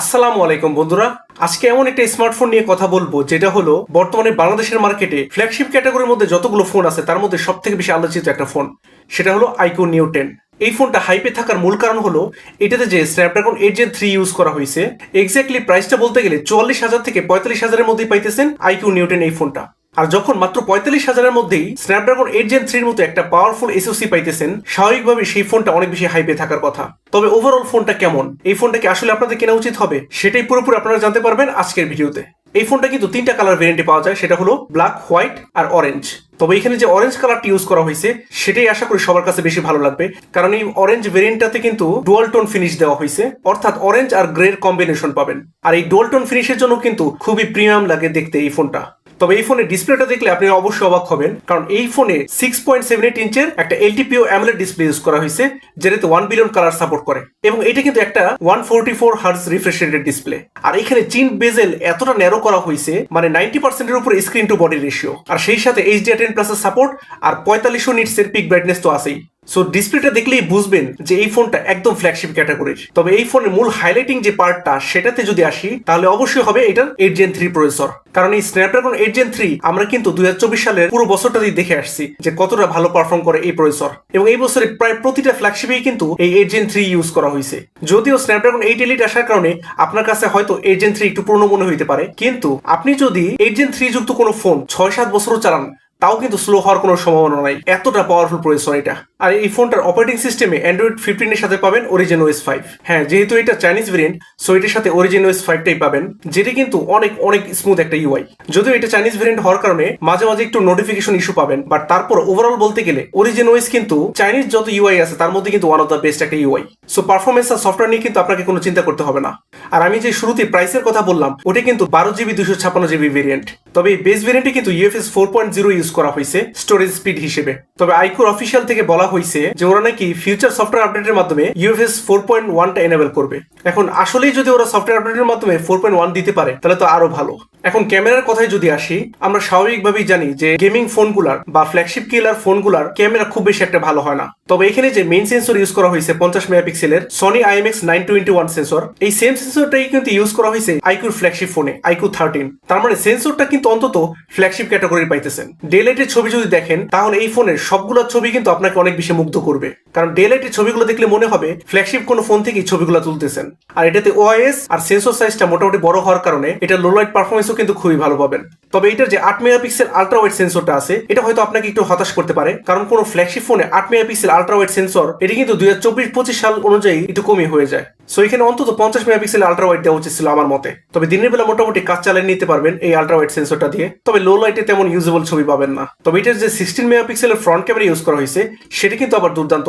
আসসালামু আলাইকুম, বন্ধুরা। আজকে এমন একটা স্মার্টফোন নিয়ে কথা বলব, যেটা হলো বর্তমানে বাংলাদেশের মার্কেটে ফ্ল্যাগশিপ ক্যাটাগরির মধ্যে যতগুলো ফোন আছে, তার মধ্যে সব থেকে বেশি আলোচিত একটা ফোন সেটা হলো আইকো নিউ টেন এই ফোনটা হাইপে থাকার মূল কারণ হলো, এটাতে যে Snapdragon eight gen three use করা হয়েছে এক্স্যাক্টলি প্রাইসটা বলতে গেলে চুয়াল্লিশ হাজার থেকে পঁয়তাল্লিশ হাজারের মধ্যেই পাইতেছেন আইকিউ নিউটেন এই ফোনটা আর যখন মাত্র পঁয়তাল্লিশ হাজারের মধ্যেই স্ন্যাপড্রাগন এইট জেন থ্রির মতো একটা পাওয়ারফুল এসওসি পাইতেছেন, স্বাভাবিকভাবে সেই ফোনটা অনেক বেশি হাইপে থাকার কথা। তবে ওভারঅল ফোনটা কেমন? এই ফোনটা কি আসলে আপনাদের কেনা উচিত হবে? সেটাই পুরোপুরি আপনারা জানতে পারবেন আজকের ভিডিওতে। এই ফোনটা কিন্তু তিনটা কালার ভেরিয়েন্টে পাওয়া যায়, সেটা হলো ব্ল্যাক হোয়াইট আর অরেঞ্জ তবে এখানে যে অরেঞ্জ কালারটি ইউজ করা হয়েছে, সেটাই আশা করি সবার কাছে বেশি ভালো লাগবে। কারণ এই অরেঞ্জ ভেরিয়েন্টটাতে কিন্তু ডুয়াল টোন ফিনিশ দেওয়া হয়েছে। অর্থাৎ অরেঞ্জ আর গ্রের কম্বিনেশন পাবেন। আর এই ডুয়াল টোন ফিনিশের জন্য কিন্তু খুবই প্রিমিয়াম লাগে দেখতে এই ফোনটা তবে এই ফোনের ডিসপ্লেটা দেখলে আপনি অবশ্যই অবাক হবেন, কারণ এই ফোনে সিক্স পয়েন্ট সেভেন এইট ইঞ্চের একটা এলটিপিও অ্যামলেট ডিসপ্লে ইউজ করা হয়েছে, যেটাতে ওয়ান বিলিয়ন কালার সাপোর্ট করে। এবং এটা কিন্তু একটা one forty four hertz refresh rated display আর এখানে চিন বেজেল এতটা ন্যারো করা হয়েছে মানে নাইনটি পার্সেন্টের উপরে স্ক্রিন টু বডি রেশিও আর সেই সাথে এইচডিআর টেন প্লাসের সাপোর্ট আর পঁয়তাল্লিশশো নিটসের পিক ব্রাইটনেস তো আছেই। সো ডিসপ্লেটা দেখলেই বুঝবেন যে এই ফোনটা একদম ফ্ল্যাগশিপ ক্যাটাগরির তবে এই ফোনের মূল হাইলাইটিং যে পার্টটা সেটাতে যদি আসি, তাহলে অবশ্যই হবে এটার এইট জেন থ্রি প্রসেসর কারণ এই স্ন্যাপড্রাগন এইট জেন থ্রি আমরা কিন্তু দুই হাজার চব্বিশ সালের পুরো বছরটাতেই দেখে আসছি যে কতটা ভালো পারফর্ম করে এই প্রসেসর এবং এই বছরে প্রায় প্রতিটা ফ্ল্যাগশিপেই কিন্তু এই এইট জেন থ্রি ইউজ করা হয়েছে। যদিও স্ন্যাপড্রাগন এইট এলিট আসার কারণে আপনার কাছে হয়তো এইট জেন থ্রি একটু পুরনো মনে হইতে পারে, কিন্তু আপনি যদি এইট জেন থ্রি যুক্ত কোনো ফোন ছয় সাত বছরও চালান, তাও কিন্তু স্লো হওয়ার কোনো সম্ভাবনা নাই। এতটা পাওয়ারফুল প্রসেসর এটা। আর এই ফোনটার অপারেটিং সিস্টেমে অ্যান্ড্রয়েড ফিফটিনের সাথে পাবেন অরিজিন ওএস ফাইভ হ্যাঁ যেহেতু এটা চাইনিজ ভেরিয়েন্ট সো এটার সাথে অরিজিন ওএস ফাইভটাই পাবেন, যেটা কিন্তু অনেক অনেক স্মুথ একটা ইউআই যদিও এটা চাইনিজ ভেরিয়েন্ট হওয়ার কারণে মাঝে মাঝে একটু নোটিফিকেশন ইস্যু পাবেন বাট তারপর ওভারঅল বলতে গেলে অরিজিন ওএস কিন্তু চাইনিজ যত ইউআই আছে, তার মধ্যে কিন্তু ওয়ান অফ দ্য বেস্ট একটা ইউআই সো পারফরমেন্স আর সফটওয়্যার নিয়ে কিন্তু আপনাকে কোনো চিন্তা করতে হবে না। আর আমি যে শুরুতে প্রাইসের কথা বললাম, ওটা কিন্তু বারো জিবি দুশো ছাপান্ন জিবি ভেরিয়েন্ট তবে এই বেস ভেরিয়েন্টে কিন্তু UFS four point zero use করা হয়েছে স্টোরেজ স্পিড হিসেবে। তবে আইকোর অফিসিয়াল থেকে বলা হয়েছে যে ওরা নাকি ফিউচার সফটওয়্যার আপডেটের মাধ্যমে ইউএফএস ফোর পয়েন্ট ওয়ানটা এনেবল করবে। এখন আসলেই যদি ওরা সফটওয়্যার আপডেটের মাধ্যমে ফোর পয়েন্ট ওয়ান দিতে পারে, তাহলে তো আরও ভালো। এখন ক্যামেরার কথায় যদি আসি, আমরা স্বাভাবিকভাবেই জানি যে গেমিং ফোনগুলার বা ফ্ল্যাগশিপ কিলার ফোনগুলার ক্যামেরা খুব বেশি একটা ভালো হয় না। তবে এখানে যে মেইন সেন্সর ইউজ করা হয়েছে পঞ্চাশ মেগাপিক্সেলের Sony IMX nine twenty one sensor এই সেম সেন্সরটাই কিন্তু ইউজ করা হয়েছে আইকুর ফ্ল্যাগশিপ ফোনে আইকু থার্টিন তার মানে সেন্সরটা কিন্তু অন্তত ফ্ল্যাগশিপ ক্যাটাগরি পাইতেছেন। ডেলাইটের ছবি যদি দেখেন, তাহলে এই ফোনের সবগুলো ছবি কিন্তু আপনাকে অনেক বেশি মুগ্ধ করবে। কারণ ডেলাইটের ছবিগুলো দেখলে মনে হবে ফ্ল্যাগশিপ কোনো ফোন থেকেই ছবিগুলো তুলতেছেন। আর এটাতে ওআইএস আর সেন্সর সাইজটা মোটামুটি বড় হওয়ার কারণে এটা লো লাইট পারফরমেন্সও কিন্তু খুবই ভালো পাবেন। তবে এটার যে আট মেগাপিক্সেল আল্ট্রা ওয়াইড সেন্সরটা আছে, এটা হয়তো আপনাকে একটু হতাশ করতে পারে, কারণ কোনো ফ্ল্যাগশিপ ফোনে আট মেগাপিক্সেল আল্ট্রা ওয়াইড সেন্সর এটি কিন্তু দুই হাজার চব্বিশ পঁচিশ সাল অনুযায়ী একটু কমই হয়ে যায়। সো এখানে অন্তত পঞ্চাশ মেগাপিক্সেল আল্ট্রা ওয়াইড দেওয়া উচিত ছিল আমার মতে। তবে দিনের বেলা মোটামুটি কাজ চালিয়ে নিতে পারবেন এই আল্ট্রা ওয়াইড সেন্সরটা দিয়ে। তবে লো লাইটে তেমন ইউজেবল ছবি পাবেন না। তবে এটার যে সিক্সটিন মেগাপিক্সেলের ফ্রন্ট ক্যামেরা ইউজ করা হয়েছে, সেটা কিন্তু আবার দুর্দান্ত।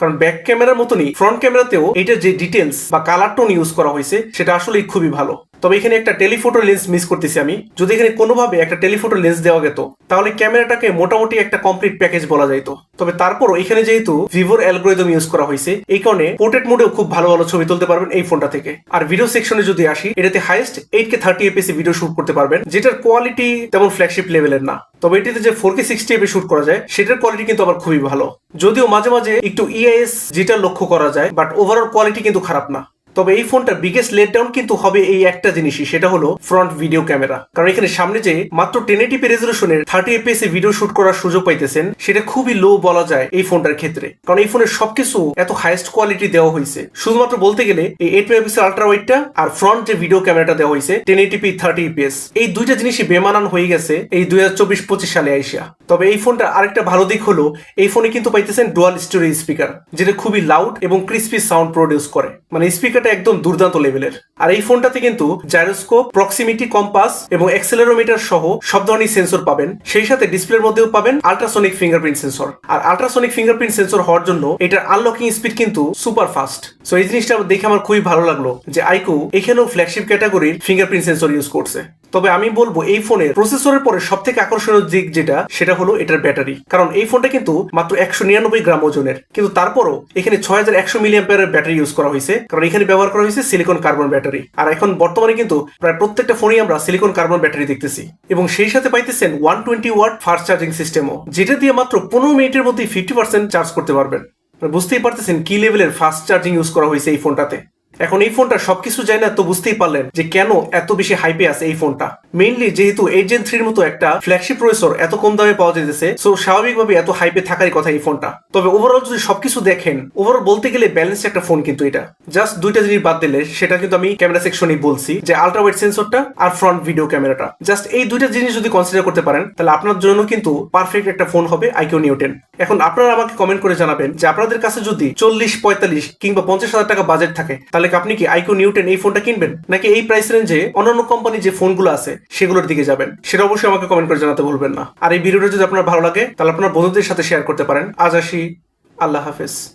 কারণ ব্যাক ক্যামেরার মতনই ফ্রন্ট ক্যামেরাতেও এটার যে ডিটেলস বা কালার টোন ইউজ করা হয়েছে, সেটা আসলেই খুবই ভালো। তবে এখানে একটা টেলিফোটো লেন্স মিস করতেছি আমি। যদি এখানে কোনোভাবে একটা টেলিফোটো লেন্স দেওয়া যেত তাহলে ক্যামেরাটাকে মোটামুটি একটা কমপ্লিট প্যাকেজ বলা যাইতো। তবে তারপরও এখানে যেহেতু ভিভোর অ্যালগোরিদম ইউজ করা হয়েছে, এই কারণে পোর্ট্রেট মোডেও খুব ভালো ভালো ছবি তুলতে পারবেন এই ফোনটা থেকে। আর ভিডিও সেকশনে যদি আসি, এটাতে highest eight K thirty FPS video shoot করতে পারবেন, যেটার কোয়ালিটি তেমন ফ্ল্যাগশিপ লেভেলের না। তবে এটিতে যে ফোর কে সিক্সটি এপে শুট করা যায়, সেটার কোয়ালিটি কিন্তু আবার খুবই ভালো। যদিও মাঝে মাঝে একটু ইআইএস যেটা লক্ষ্য করা যায় বাট ওভারঅল কোয়ালিটি কিন্তু খারাপ না। তবে এই ফোনটার বিগেস্ট লেট ডাউন কিন্তু হবে এই একটা জিনিসই, সেটা হলো ফ্রন্ট ভিডিও ক্যামেরা কারণ এখানে সামনে যে মাত্র টেন এটিপি রেজলিউশনের থার্টি এপিএস ভিডিও শুট করার সুযোগ পাইতেছেন, সেটা খুবই লো বলা যায় এই ফোনটার ক্ষেত্রে। কারণ এই ফোনের সবকিছু এত হাইস্ট কোয়ালিটি দেওয়া হয়েছে শুধুমাত্র বলতে গেলে এই এইট মেগাপিক্সেল আল্ট্রা ওয়াইডটা আর ফ্রন্ট যে ভিডিও ক্যামেরাটা দেওয়া হয়েছে টেন এটিপি থার্টি ইপিএস এই দুইটা জিনিসই বেমানান হয়ে গেছে এই দুই হাজার চব্বিশ পঁচিশ সালে আইসা। তবে এই ফোনটা আরেকটা ভালো দিক হলো, এই ফোনে কিন্তু পাইতেছেন ডুয়াল স্টোরেজ স্পিকার যেটা খুবই লাউড এবং ক্রিস্পি সাউন্ড প্রডিউস করে। মানে স্পিকারটা একদম দুর্দান্ত লেভেলের আর এই ফোনটাতে কিন্তু জাইরোস্কোপ প্রক্সিমিটি কম্পাস এবং এক্সেলেরোমিটার সহ সব ধরনের সেন্সর পাবেন। সেই সাথে ডিসপ্লের মধ্যেও পাবেন আল্ট্রাসনিক ফিঙ্গারপ্রিন্ট সেন্সর আর আল্ট্রাসনিক ফিঙ্গারপ্রিন্ট সেন্সর হওয়ার জন্য এটার আনলকিং স্পিড কিন্তু সুপার ফাস্ট সো এই জিনিসটা দেখে আমার খুবই ভালো লাগল যে আইকু এখানেও ফ্ল্যাগশিপ ক্যাটাগরির ফিঙ্গারপ্রিন্ট সেন্সর ইউজ করছে। তবে আমি বলব, এই ফোনের প্রসেসরের পরে সব থেকে আকর্ষণীয় দিক যেটা, সেটা হলো এটার ব্যাটারি। কারণ এই ফোনটা কিন্তু মাত্র একশো নিরানব্বই গ্রাম ওজনের। কিন্তু তারপরও এখানে ছয় হাজার একশো মিলিয়াম্পিয়ারের ব্যাটারি ইউজ করা হয়েছে। কারণ এখানে ব্যবহার করা হয়েছে সিলিকন কার্বন ব্যাটারি আর এখন বর্তমানে কিন্তু প্রায় প্রত্যেকটা ফোনেই আমরা সিলিকন কার্বন ব্যাটারি দেখতেছি। এবং সেই সাথে পাইতেছেন one twenty watt fast charging সিস্টেমও যেটা দিয়ে মাত্র পনেরো মিনিটের মধ্যে ফিফটি পার্সেন্ট চার্জ করতে পারবেন। বুঝতেই পারতেছেন কি লেভেলের ফাস্ট চার্জিং ইউজ করা হয়েছে এই ফোনটাতে। এখন এই ফোনটা সবকিছু যায় না, তো বুঝতেই পারলেন যে কেন এত বেশি হাইপে আছে এই ফোনটা। মেইনলি যেহেতু এইট থ্রির মতো একটা ফ্ল্যাগশিপ প্রসেসর এত কম দামে পাওয়া যেতেছে সো স্বাভাবিকভাবে এত হাইপে থাকারই কথা এই ফোনটা তবে ওভারঅল যদি সবকিছু দেখেন ওভারঅল বলতে গেলে ব্যালেন্স একটা ফোন কিন্তু এটা। জাস্ট দুইটা জিনিস বাদ দিলে, সেটা কিন্তু আমি ক্যামেরা সেকশনে বলছি, যে আলট্রা ওয়াইড সেন্সরটা আর ফ্রন্ট ভিডিও ক্যামেরাটা জাস্ট এই দুইটা জিনিস যদি কনসিডার করতে পারেন, তাহলে আপনার জন্য কিন্তু পারফেক্ট একটা ফোন হবে আইকিউ নিউটেন এখন আপনারা আমাকে কমেন্ট করে জানাবেন যে আপনাদের কাছে যদি চল্লিশ, পঁয়তাল্লিশ কিংবা পঞ্চাশ হাজার টাকা বাজেট থাকে, তাহলে আপনি কি আইকিউ নিউটেন এই ফোনটা কিনবেন? নাকি এই প্রাইস রেঞ্জে অন্যান্য কোম্পানি যে ফোনগুলো আছে সেগুলোর দিকে যাবেন। সেটা অবশ্যই আমাকে কমেন্ট করে জানাতে ভুলবেন না। আর এই ভিডিওটা যদি আপনার ভালো লাগে, তাহলে আপনার বন্ধুদের সাথে শেয়ার করতে পারেন। আজ আসি। আল্লাহ হাফেজ।